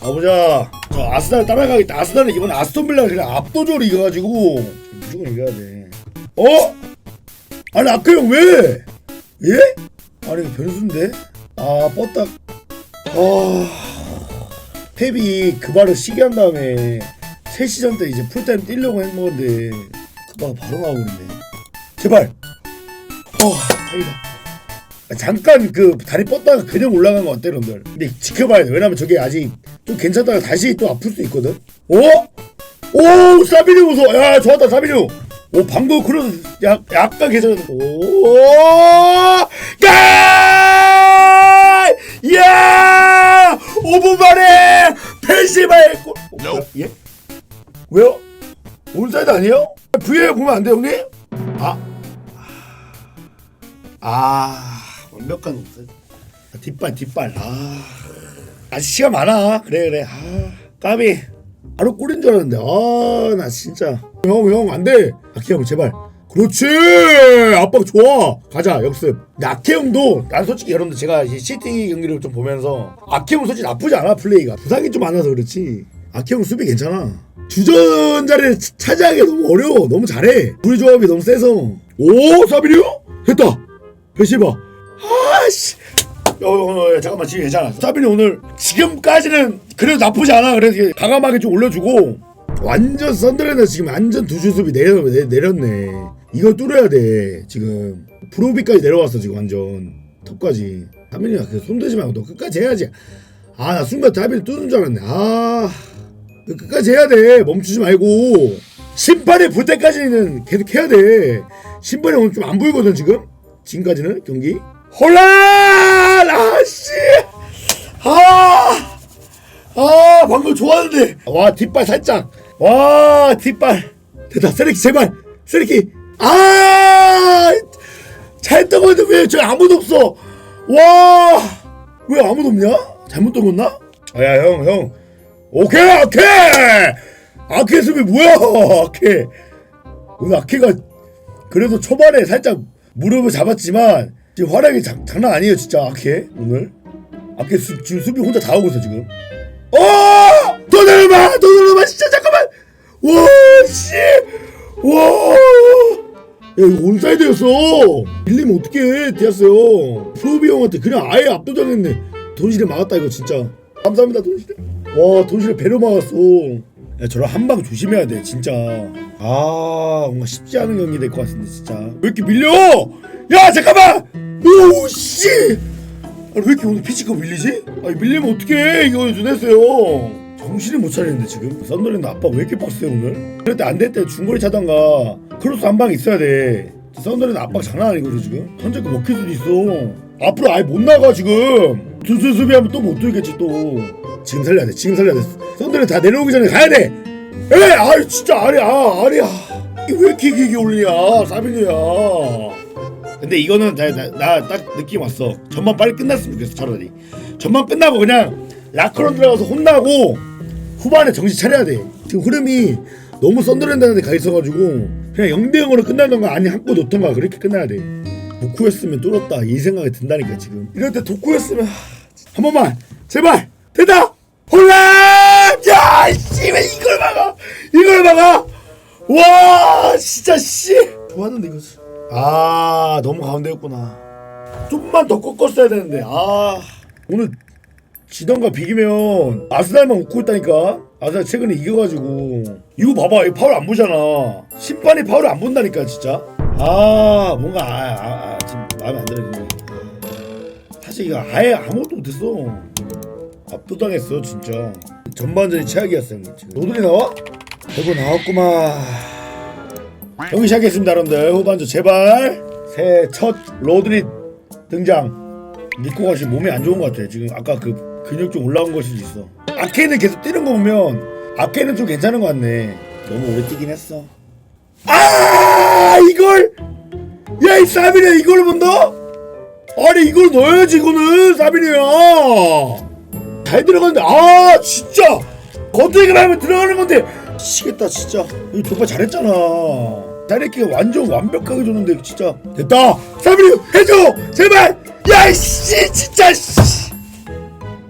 가보자. 저 아스날 따라가겠다. 아스날은 이번 아스톤 빌라가 그냥 압도적으로 이겨가지고 무조건 이겨야 돼. 어? 아니 아까 형 왜? 예? 아니 변수인데? 아 뻗다. 아 탭이 그 발을 시계 한 다음에 3시전 때 이제 풀타임 뛰려고 한 건데 그 발가 바로 나오는데 제발. 어 다행이다. 아, 잠깐 그 다리 뻗다가 그냥 올라간 거 어때 여러분들 근데 지켜봐야 돼 왜냐면 저게 아직 좀 괜찮다가 다시 또 아플 수 있거든 오? 오 사비뉴 웃어 야 좋았다 사비뉴 오 방금 그래도 약, 약간 괜찮았어 오 가! 야 5분 만에 펜시바의 골 어, 뭐야? 예? 왜요? 온사이드 아니에요? VAR 보면 안돼 형님? 아 아 완벽한 옵사이드 아, 뒷발 뒷발. 아 아직 시간 많아. 그래 그래. 아 까비. 바로 골인 줄 알았는데. 아 나 진짜. 형 형 안돼. 아키 형 제발. 그렇지! 압박 좋아. 가자 역습. 근데 아키 형도 난 솔직히 여러분들 제가 이 시티 경기를 좀 보면서 아키 형은 솔직히 나쁘지 않아 플레이가. 부상이 좀 많아서 그렇지. 아키 형 수비 괜찮아. 주전 자리를 차- 차지하기 너무 어려워. 너무 잘해. 우리 조합이 너무 세서. 오 사비리오? 됐다. 배시바 아씨. 어, 어, 어, 잠깐만 지금 괜찮아. 사비리 오늘 지금까지는 그래도 나쁘지 않아. 그래서 과감하게 좀 올려주고 완전 썬더랜드 지금 완전 두줄 수비 내려, 내, 내렸네. 이거 뚫어야 돼 지금. 프로비까지 내려왔어 지금 완전. 톱까지. 사비리야 그 손 대지 말고 너 끝까지 해야지. 아 나 순간 사비리 뚫는 줄 알았네. 아그 끝까지 해야 돼. 멈추지 말고. 심판이 불 때까지는 계속 해야 돼. 심판이 오늘 좀 안 보이거든 지금? 지금까지는 경기 홀란! 아씨! 아, 아 방금 좋았는데. 와 뒷발 살짝. 와 뒷발. 됐다 세리키 제발. 세리키 아잘 떠보는데 왜저 아무도 없어? 와! 왜 아무도 없냐? 잘못 떠었나 아 야 형 형. 오케이 오케이 아케 수비 뭐야 아케? 오늘 아케가 그래도 초반에 살짝 무릎을 잡았지만 지금 활약이 장, 장난 아니에요 진짜 아케 오늘. 아케 수, 지금 수비 혼자 다 하고 있어 지금. 어! 더 내려봐! 진짜 잠깐만! 와 씨 와! 야 이거 온사이드였어. 밀리면 어떡해 디아스 형 프로비 형한테 그냥 아예 압도당했네 돈실에 막았다 이거 진짜. 감사합니다 돈실에. 와 돈실에 배로 막았어 야 저런 한방 조심해야 돼 진짜. 아 뭔가 쉽지 않은 경기 될 것 같은데 진짜. 왜 이렇게 밀려? 야 잠깐만! 오씨! 아니, 왜 이렇게 오늘 피지컬 밀리지? 아니 밀리면 어떡해 이거 준했어요. 정신을 못 차리는데 지금. 썬더랜드 아빠 왜 이렇게 빡세요 오늘? 그럴 때 안 될 때 중거리 차던가. 크로스 한 방 있어야 돼. 썬더랜드 압박 장난 아니거든 지금. 현재 거 먹힐 수도 있어 앞으로 아예 못 나가 지금 두수 수비하면 또 못 들겠지 또 지금 살려야 돼 지금 살려야 돼 썬더랜드 다 내려오기 전에 가야 돼 에이 아 진짜 아리야 아리야 이게 왜 이렇게 길게 올리냐 사비뉴야 근데 이거는 나 딱 느낌 왔어. 전반 빨리 끝났으면 좋겠어 차라리. 전반 끝나고 그냥 라커론 들어가서 혼나고 후반에 정신 차려야 돼. 지금 흐름이 너무 썬더랜드한테 가 있어가지고 그냥 0대 0으로 끝나던가 아니 한골 넣던가 그렇게 끝나야 돼. 도쿠였으면 뚫었다 이 생각이 든다니까 지금. 이럴 때 도쿠였으면 하, 한 번만 제발 됐다. 홀라! 야 씨발 이걸 막아? 이걸 막아? 와 진짜 씨. 좋았는데 이거 아 너무 가운데였구나. 좀만 더 꺾었어야 되는데 아. 오늘 지던가 비기면 아스날만 웃고 있다니까. 아스날 최근에 이겨가지고. 이거 봐봐 이거 파울 안 보잖아. 심판이 파울을 안 본다니까 진짜 아 뭔가 아, 아, 아 지금 마음에 안 들어 근데 사실 이거 아예 아무것도 못했어. 압도당했어 진짜. 전반전이 최악이었어 형님 지금. 로드리 나와? 대고 나왔구만. 경기 시작했습니다 여러분들. 후반전 제발. 새첫 로드리 등장. 니코가 지금 몸이 안 좋은 것 같아 지금 아까 그 근육 좀 올라온 것일 수 있어. 아케는 계속 뛰는 거 보면 아케는 좀 괜찮은 것 같네. 너무 오래 뛰긴 했어 아 이걸? 야 이 사비네 이걸 본다? 아니 이걸 넣어야지 이거는 사비네야. 잘 들어갔는데 아 진짜! 겉에기만 하면 들어가는 건데. 미치겠다 진짜. 이거 정말 잘했잖아. 다이렉트가 완전 완벽하게 줬는데 진짜. 됐다! 사비리 해줘! 제발! 야이씨 진짜 씨.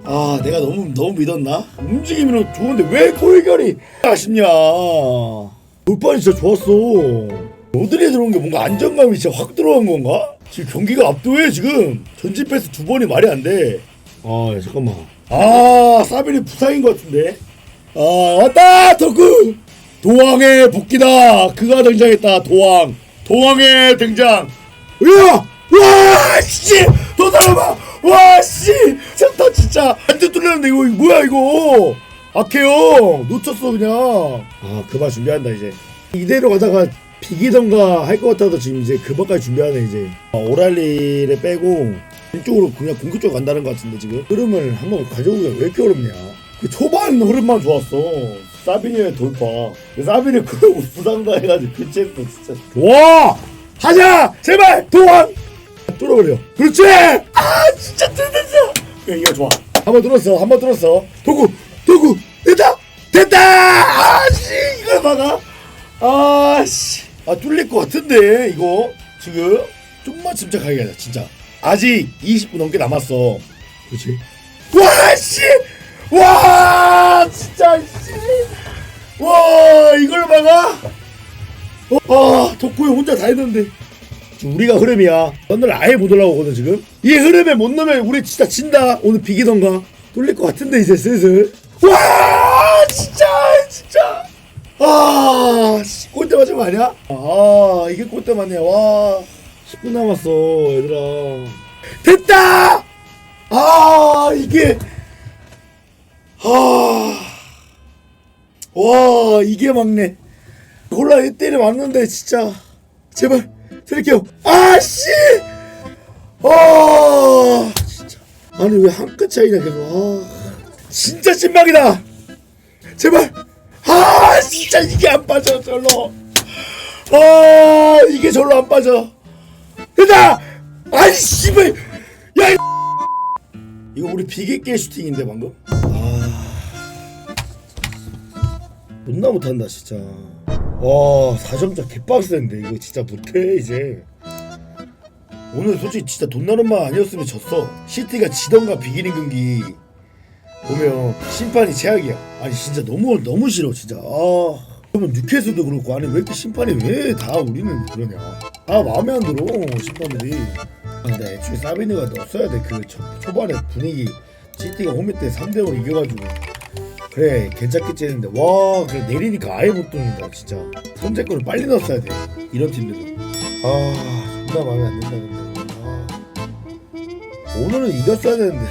아 내가 너무 너무 믿었나? 움직임은 좋은데 왜 골결이 아쉽냐? 골반이 진짜 좋았어. 로드리 들어온 게 뭔가 안정감이 진짜 확 들어간 건가? 지금 경기가 압도해 지금 전진 패스 두 번이 말이 안 돼. 아 야, 잠깐만. 아 사빌이 부상인 것 같은데. 아 왔다 덕후 도왕의 복귀다. 그가 등장했다 도왕. 도왕의 등장. 야! 와, 씨! 더 사람아! 와, 씨! 센터 진짜! 완전 뚫렸는데, 이거, 이거 뭐야, 이거! 악해요! 놓쳤어, 그냥. 아, 그만 준비한다, 이제. 이대로 가다가 비기던가 할 것 같아서 지금 이제 그만까지 준비하네, 이제. 아, 오랄리를 빼고, 이쪽으로 그냥 공격적으로 간다는 것 같은데, 지금. 흐름을 한번 가져오기가 왜 이렇게 어렵냐. 그 초반 흐름만 좋았어. 사비니의 돌파. 사비니 그 부상다 해가지고 교체했어, 진짜. 와! 하자! 제발! 도왕! 뚫어버려. 그렇지! 아, 진짜! 야, 이거 좋아. 한 번 뚫었어, 한 번 뚫었어. 도구! 도구! 됐다! 됐다! 아, 씨! 이걸 막아? 아, 씨. 아, 뚫릴 것 같은데, 이거. 지금. 좀만 침착하게 하자, 진짜. 아직 20분 넘게 남았어. 그렇지? 와, 씨! 와! 진짜, 씨! 와, 이걸 막아? 어, 아, 덕구이 혼자 다 했는데. 우리가 흐름이야. 너는 아예 못 올라오거든 지금. 이 흐름에 못 넣으면 우리 진짜 진다. 오늘 비기던가. 뚫릴 것 같은데 이제 슬슬. 와, 진짜, 진짜. 아, 씨, 골대 맞은 거 아니야? 아, 이게 골대 맞네. 와, 10분 남았어, 얘들아. 됐다. 아, 이게. 아, 와, 이게 막네. 골라 1대1에 맞는데 진짜 제발 드릴게요 아씨 아 진짜 아니 왜 한 끗 차이냐 계속 아 진짜 찐막이다. 제발. 아 진짜 이게 안 빠져 절로. 아 이게 절로 안 빠져. 됐다 아니 씨발. 야 이- 이거 우리 비계끼 슈팅인데 방금? 아. 존나 못한다 진짜. 와 4점차 개빡센데 이거 진짜 못해 이제. 오늘 솔직히 진짜 돈 나는 말 아니었으면 졌어. 시티가 지던가 비기는 경기 보면 심판이 최악이야. 아니 진짜 너무 너무 싫어 진짜. 아 그러면 뉴캐슬도 그렇고 아니 왜 이렇게 심판이 왜 다 우리는 그러냐. 아 마음에 안 들어 심판들이. 아 근데 애초에 사비니가 넣었어야 돼그 초반에 분위기. 시티가 홈이 때 3대5 이겨가지고. 그래 괜찮겠지 했는데. 와 그래 내리니까 아예 못 뚫는다 진짜. 선제골을 빨리 넣었어야 돼 이런 팀들은. 아 존나 마음에 안 든다 근데. 아. 오늘은 이겼어야 되는데